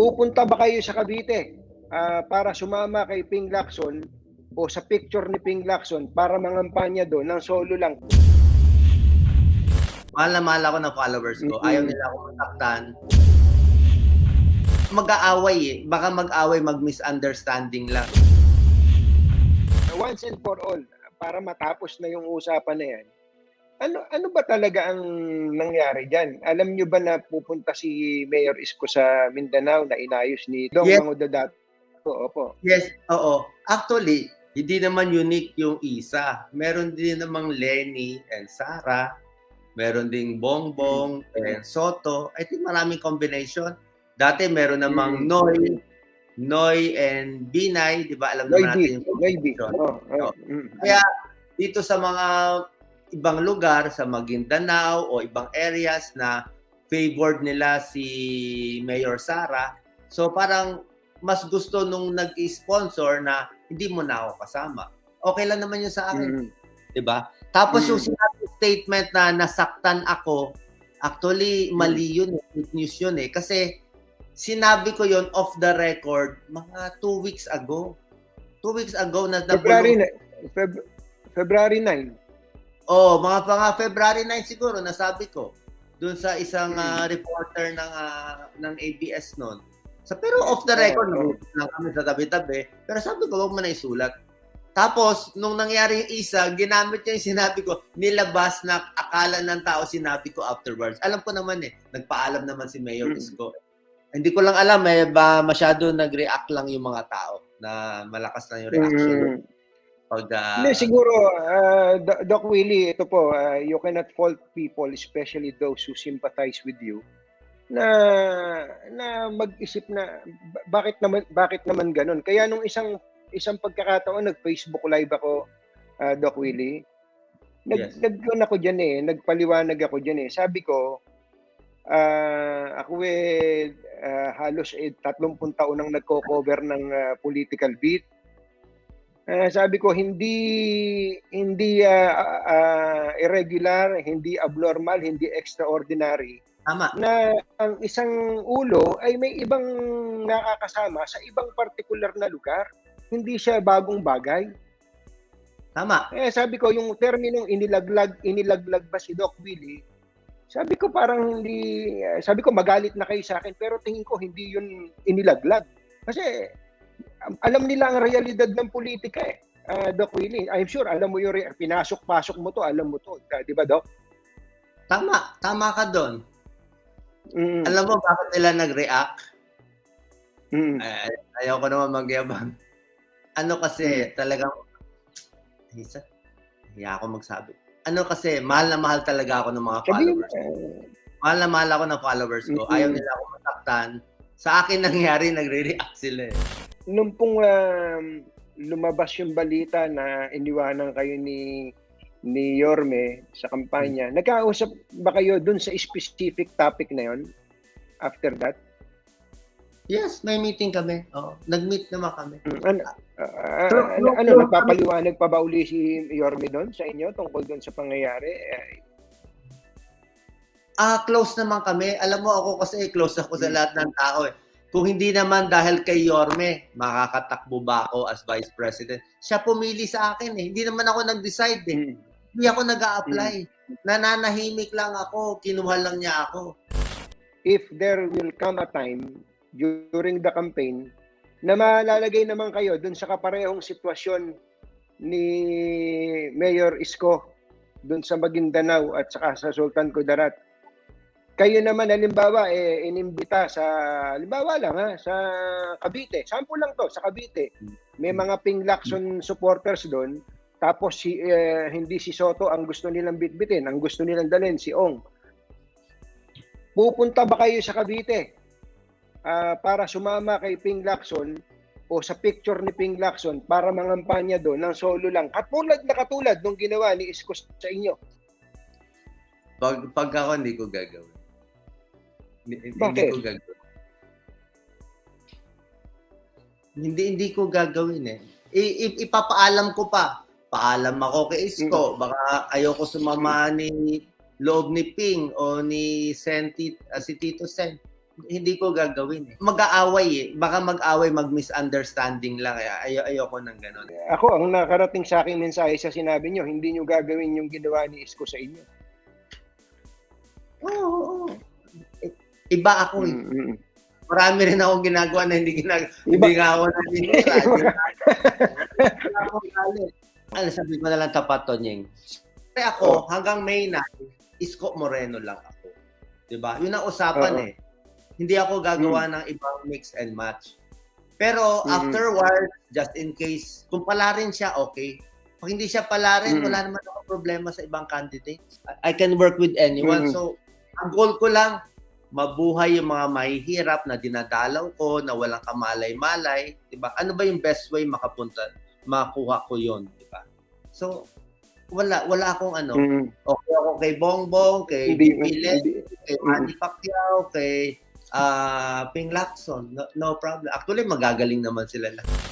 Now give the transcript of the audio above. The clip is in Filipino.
Pupunta ba kayo sa Cavite ah, para sumama kay Ping Lacson o sa picture ni Ping Lacson para mangampanya doon ng solo lang? Mahal na mahal ako ng followers ko. Ayaw nila ako masaktan. Mag-aaway eh. Baka mag-away, mag-misunderstanding lang. Once and for all, para matapos na yung usapan na yan, ano ano ba talaga ang nangyari diyan? Alam niyo ba na pupunta si Mayor Isko sa Mindanao na inayos ni Dong Yes. Mangudadat? Opo. Yes, oo. Actually, hindi naman unique yung isa. Meron din namang Lenny and Sarah. Meron ding Bongbong and Soto. I think maraming combination. Dati meron namang Mm. Noy, Noy and Binay, di ba? Alam Noy naman B. natin yung Noy B. combination. Oh, oh, Oh. mm. Kaya dito sa mga ibang lugar, sa Maguindanao o ibang areas na favored nila si Mayor Sara, so parang mas gusto nung nag-sponsor na hindi mo na ako kasama. Okay lang naman yun sa akin, Mm. 'di ba? Tapos Mm. yung sinabi statement na nasaktan ako, actually mali yun, eh, fake news yun eh. Kasi sinabi ko yun off the record mga two weeks ago. Two weeks ago na February Feb- February 9. Oh, mga pa nga February 9 siguro nasabi ko doon sa isang ah, reporter ng ah, ng ABS noon. Sa pero off the record oo. no, lang kami sa tabi-tabi. Pero sabi ko wag mo na isulat. Tapos nung nangyari yung isa, ginamit niya yung sinabi ko, nilabas na akala ng tao sinabi ko afterwards. Alam ko naman eh, nagpaalam naman si Mayor Mm. Isko. Hindi ko lang alam eh, ba masyado nag-react lang yung mga tao na malakas lang yung reaction. Mm. Pag, ah, Hindi, siguro, Do- Doc Willie, ito po, ah, you cannot fault people, especially those who sympathize with you, na na mag-isip na ba- bakit naman bakit naman ganun. Kaya nung isang isang pagkakataon nag-Facebook live ako ah, Doc Willie. Nag Yes. nagkuhan ako diyan eh, nagpaliwanag ako diyan eh. Sabi ko ah, ako eh ah, halos eh, 30 taon nang nagko-cover ng ah, political beat. Ah, sabi ko hindi hindi ah, ah, irregular, hindi abnormal, hindi extraordinary tama. na ang isang ulo ay may ibang nakakasama sa ibang particular na lugar. Hindi siya bagong bagay. Tama. Eh sabi ko yung terminong inilaglag inilaglag ba si Doc Willie? Sabi ko parang hindi eh, sabi ko magalit na kayo sa akin pero tingin ko hindi yun inilaglag. Kasi alam nila ang realidad ng politika eh. Ah, Doc Willie, I'm sure alam mo yung pinasok-pasok mo to, alam mo to, Ah, 'di ba Doc? Tama. Tama ka doon. Mm, Alam mo bakit nila nag-react? mm, Ay, ayaw ko naman magyabang. Ano kasi, talagang, isa, hiya ako magsabi. Ano kasi, mahal na mahal talaga ako ng mga followers. eh, Mahal na mahal ako ng followers ko. Ayaw nila ako masaktan. Sa akin nangyari, nagre-react sila eh. Nung pong um, lumabas yung balita na iniwanan kayo ni ni Yorme sa kampanya, nagkausap ba kayo dun sa specific topic na yon after that? Yes, may meeting kami. Oo, nag-meet naman kami. Mm, Ano, Pero- ano, ano, pero- nagpapaliwanag pa ba uli si Yorme doon sa inyo tungkol doon sa pangyayari? Ah, close naman kami. Alam mo ako kasi close ako sa Mm. lahat ng tao eh. Kung hindi naman dahil kay Yorme, makakatakbo ba ako as Vice President? Siya pumili sa akin eh. Hindi naman ako nag-decide eh. mm, Hindi ako nag apply Nananahimik lang ako. Kinuha lang niya ako. if there will come a time during the campaign na malalagay naman kayo dun sa kaparehong sitwasyon ni Mayor Isko dun sa Maguindanao at saka sa Sultan Kudarat. Kayo naman halimbawa eh inimbita sa halimbawa lang ha sa Cavite. Sample lang to sa Cavite. May mga Ping Lacson supporters doon. Tapos si eh, hindi si Soto ang gusto nilang bitbitin, ang gusto nilang dalhin si Ong. Pupunta ba kayo sa Cavite ah, para sumama kay Ping Lacson o sa picture ni Ping Lacson para mangampanya doon ng solo lang? Katulad na katulad nung ginawa ni Isko sa inyo. Pag, pag ako, hindi ko gagawin. Hindi, ko gagawin. Hindi, hindi ko gagawin eh. I, i- ipapaalam ko pa. Paalam ako kay Isko. Baka ayoko sumama ni loob ni Ping o ni Senti, ah, si Tito Sen. Hindi ko gagawin eh. Mag-aaway eh. Baka mag-away, mag-misunderstanding lang. Kaya ay- ayoko ng gano'n. Ako, ang nakarating sa akin mensahe sa sinabi nyo, hindi nyo gagawin yung ginawa ni Isko sa inyo. Oo, oo, oo. I- Iba ako eh. Mm, mm. Marami rin akong ginagawa na hindi ginagawa. Hindi nga ako naniniwala. Wala akong galit. Ano, sabi ko na lang tapat to, Nyeng. Kasi ako, Oh. hanggang May 9, Isko Moreno lang ako. 'Di ba? Yun ang usapan Oo. eh. Hindi ako gagawa ng ibang mix and match. Pero Mhm. afterwards, just in case, kung pala rin siya, okay. Pag hindi siya pala rin, Mhm. wala naman ako problema sa ibang candidates. I I can work with anyone. Mhm. So, ang goal ko lang, mabuhay yung mga mahihirap na dinadalaw ko, na walang kamalay-malay, 'di ba? Ano ba yung best way makapunta, makuha ko 'yon, 'di ba? So, wala wala akong ano, Mm. okay ako kay Bongbong, kay hindi. kay Manny Pacquiao, kay ah Ping Lacson. No, no problem. Actually, magagaling naman sila lahat.